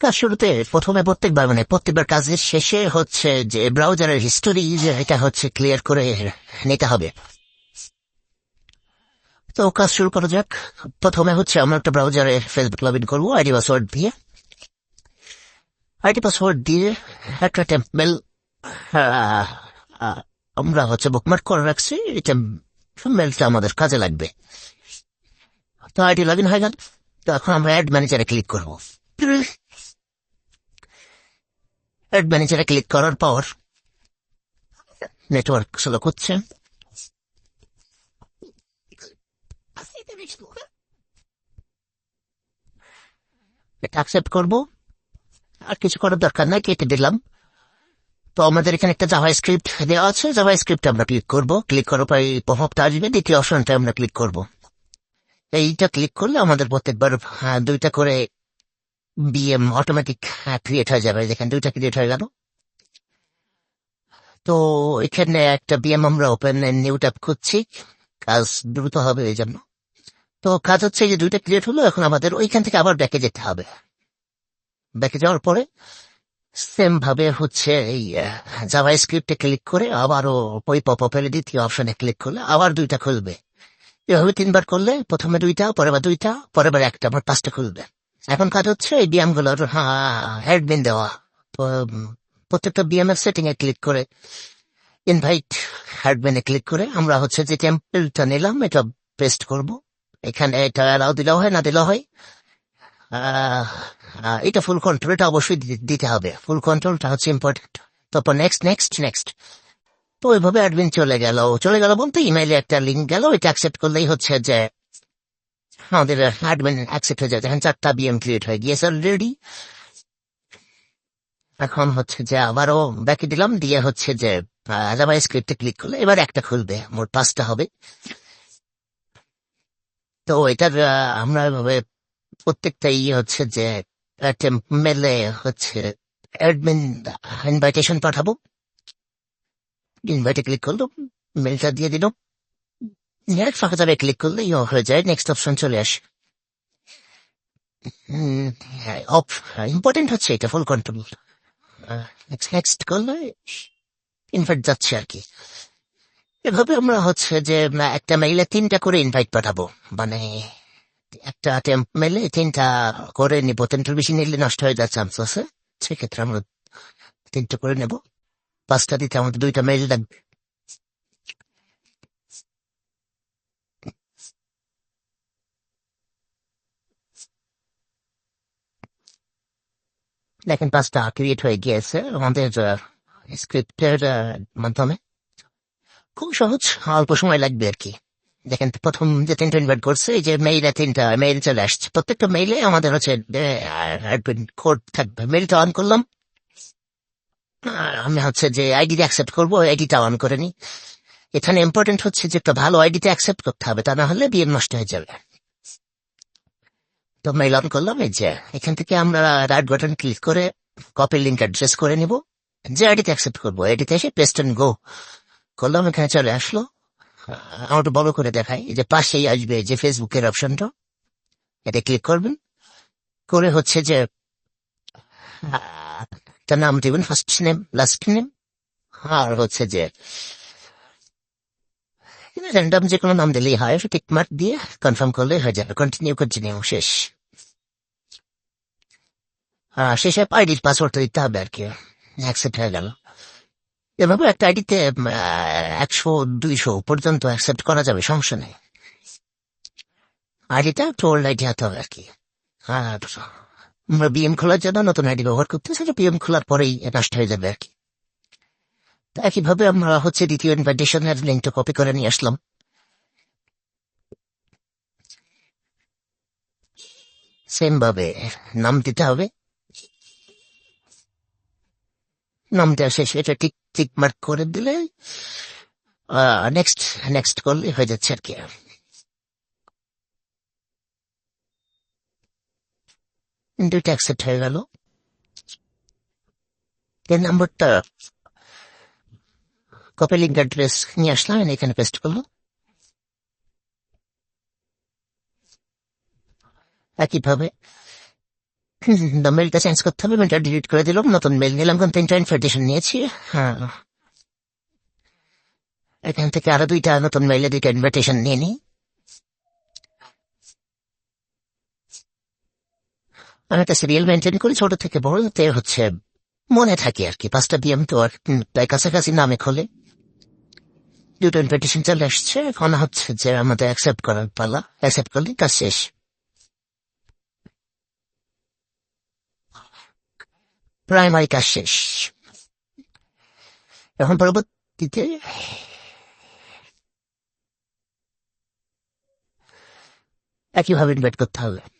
কাজ শুরুতে প্রথমে প্রত্যেকবার মানে প্রত্যেকবার কাজের শেষে হচ্ছে যে ব্রাউজারের হিস্টোরি যে এটা হচ্ছে ক্লিয়ার করে নিতে হবে। তো কাজ শুরু করা যাক। প্রথমে হচ্ছে আমরা একটা ব্রাউজারে ফেসবুক লগ ইন করব, আইডি পাসওয়ার্ড দিয়ে। আইডি পাসওয়ার্ড দিয়ে একটা টেম্পমেল আমরা হচ্ছে বুকমার্ক করে রাখছি। এটা মেলটা আমাদের কাজে লাগবে। তো আইডি লগ ইন হয়ে গেল। তো এখন আমরা অ্যাড ম্যানেজারে ক্লিক করব। অ্যাড ম্যানেজারে ক্লিক করার পর নেটওয়ার্ক স্লো করছে এটা অ্যাকসেপ্ট করব। আর কিছু করার দরকার নাই কেটে দিলাম। তো আমাদের এখানে একটা জাভা স্ক্রিপ্ট দেওয়া আছে। জাভা স্ক্রিপ্ট আমরা ক্লিক করব। ক্লিক করার পর এই প্রভাবটা আসবে। দ্বিতীয় অপশনটা আমরা ক্লিক করব। এইটা ক্লিক করলে আমাদের প্রত্যেকবার হ্যাঁ, দুইটা করে বিএম অটোমেটিক ক্রিয়েট হয়ে যাবে দেখেন দুইটা ক্রিয়েট হয়ে গেল। তো এখানে একটা বিএম আমরা ওপেন নিউ ট্যাপ করছি কাজ দ্রুত হবে এই জন্য। তো কাজ হচ্ছে যে দুইটা ক্রিয়েট হলো, এখন আমাদের ওইখান থেকে আবার ব্যাকে যেতে হবে। ব্যাকে যাওয়ার পরে সেম ভাবে হচ্ছে এই জাভা স্ক্রিপ্টে ক্লিক করে আবারও ওই পপ আপের দ্বিতীয় অপশনে ক্লিক করলে আবার দুইটা খুলবে। এভাবে তিনবার করলে প্রথমে দুইটা, পরের বার দুইটা, পরের বার একটা, আবার পাঁচটা খুলবে। এখন কাজ হচ্ছে এই বিয়ামগুলোর হেডবিন দেওয়া। প্রত্যেকটা বিএমএফ সেটিং এ ক্লিক করে ইনভাইট হেডবিনে ক্লিক করে, আমরা হচ্ছে যে টেম্পলটা নিলাম, এটা পেস্ট করব। এখানে এটা অ্যালাউ দিলেও হয়, না দিলেও হয়। এটা ফুল কন্ট্রোল এটা অবশ্যই দিতে হবে। ফুল কন্ট্রোলটা হচ্ছে ইম্পর্টেন্ট তারপর নেক্সট নেক্সট নেক্সট তো ওইভাবে অ্যাডমিন চলে গেল। চলে গেল বলতে ইমেইলে একটা লিঙ্ক গেল এটা অ্যাকসেপ্ট করলেই হচ্ছে যে আমাদের অ্যাডমিন অ্যাকসেপ্ট হয়ে যায় চারটা বিএম ক্রিয়েট হয়ে গিয়েছে অলরেডি এখন হচ্ছে যে আবারও ব্যাকে দিলাম, দিয়ে হচ্ছে যে স্ক্রিপ্টে ক্লিক করলে এবার একটা খুলবে। মোট পাঁচটা হবে। তো এটার আমরা এভাবে প্রত্যেকটা ইয়ে হচ্ছে যে মেলে হচ্ছে অ্যাডমিন ইনভাইটেশন পাঠাবো। ইনভাইটে ক্লিক করল মেলটা দিয়ে দিল। নেক্সট ফাঁকা যাবে ক্লিক করলে ইয়ে হয়ে যায়। নেক্সট অপশন চলে আসে। ইম্পর্টেন্ট হচ্ছে এটা ফুল কন্ট্রোল নেক্সট করলে ইনভাইট যাচ্ছে আর কি। এভাবে আমরা হচ্ছে যে একটা মেইলে তিনটা করে ইনভাইট পাঠাবো। মানে একটা মেলে তিনটা করে নিবো। তিনটার বেশি নিলে নষ্ট হয়ে যাওয়ার চান্স আছে। সেক্ষেত্রে আমরা তিনটা করে নেব। পাঁচটা দিতে আমাদের দুইটা মেইল লাগবে। দেখেন পাঁচটা ক্রিয়েট হয়ে গিয়েছে আমাদের স্ক্রিপ্টের মাধ্যমে খুব সহজ, অল্প সময় লাগবে আর কি। দেখেন, প্রথম যে তিনটা ইনভাইট করছে, এই যে মেইলে তিনটা মেইল চলে আসছে। প্রত্যেকটা মেইলে আমাদের হচ্ছে কোড থাকবে। মেইলটা অন করলাম। আমি হচ্ছে যে আইডিটা অ্যাকসেপ্ট করব আইডিটা অন করে নি। এখানে ইম্পর্টেন্ট হচ্ছে যে একটা ভালো আইডিটা অ্যাকসেপ্ট করতে হবে, তা না হলে বিয়ে নষ্ট হয়ে যাবে। তো মেইল অন করলাম, এই যে, এখান থেকে আমরা রাইট বাটন ক্লিক করে কপি লিঙ্ক অ্যাড্রেস করে নিব। যে আইডিতে অ্যাকসেপ্ট করব আইডিতে এসে পেস্ট অ্যান্ড গো করলাম, এখানে চলে আসলো। আমার একটু বড় করে দেখাই যে পাশেই আসবে যে ফেসবুকের অপশনটা এটা ক্লিক করবেন। করে হচ্ছে যে তার নাম দেবেন ফার্স্ট নেম লাস্ট নেম আর হচ্ছে যে র্যান্ডাম যে কোনো নাম দিলেই হয় টিক মার্ক দিয়ে কনফার্ম করলে হয়ে যাবে। কন্টিনিউ কন্টিনিউ শেষ। আহ, শেষে আইডির পাসওয়ার্ড দিতে হবে আর কি। অ্যাকসেপ্ট হয়ে গেল। এভাবে একটা আইডিতে একশো দুইশো পর্যন্ত অ্যাকসেপ্ট করা যাবে সমস্যা নেই। আইডিটা একটু ওল্ড আইডি হতে হবে আর কি। আর আমরা বিএম খোলার জন্য নতুন আইডি ব্যবহার করতে সেটা বিএম খোলার পরেই নষ্ট হয়ে যাবে আর কি। একইভাবে আমরা হচ্ছে দ্বিতীয় ইনভাইটেশনের লিঙ্কটা কপি করে নিয়ে আসলাম। সেম ভাবে নাম দিতে হবে। নামটা শেষ এটা টিক টিক মার্ক করে দিলে নেক্সট নেক্সট করলে হয়ে যাচ্ছে আর কি। দুইটা অ্যাকসেপ্ট হয়ে গেল। নম্বরটা কপি লিঙ্ক অ্যাড্রেস নিয়ে আসলাম এখানে পেস্ট করল একইভাবে মেলটা চেঞ্জ করতে হবে মেলটা ডিলিট করে দিলাম নতুন মেল নিলাম কারণ তিনটা ইনভাইটেশন নিয়েছি হ্যাঁ এখান থেকে আরও দুইটা নতুন মেলে দুইটা ইনভাইটেশন নিয়ে নিই আমি একটা সিরিয়াল মেনটেন করি ছোট থেকে বড় হচ্ছে মনে থাকে আর কি পাঁচটা বিএম তো আর তাই কাছাকাছি নামে খোলে দুটো ইনভিটেশন চলে আসছে। এখন হচ্ছে যে আমাদের অ্যাকসেপ্ট করার পালা। অ্যাকসেপ্ট করলে কাজ শেষ। প্রাইমারি কাজ শেষ। এখন পরবর্তীতে একইভাবে ইনভাইট করতে হবে।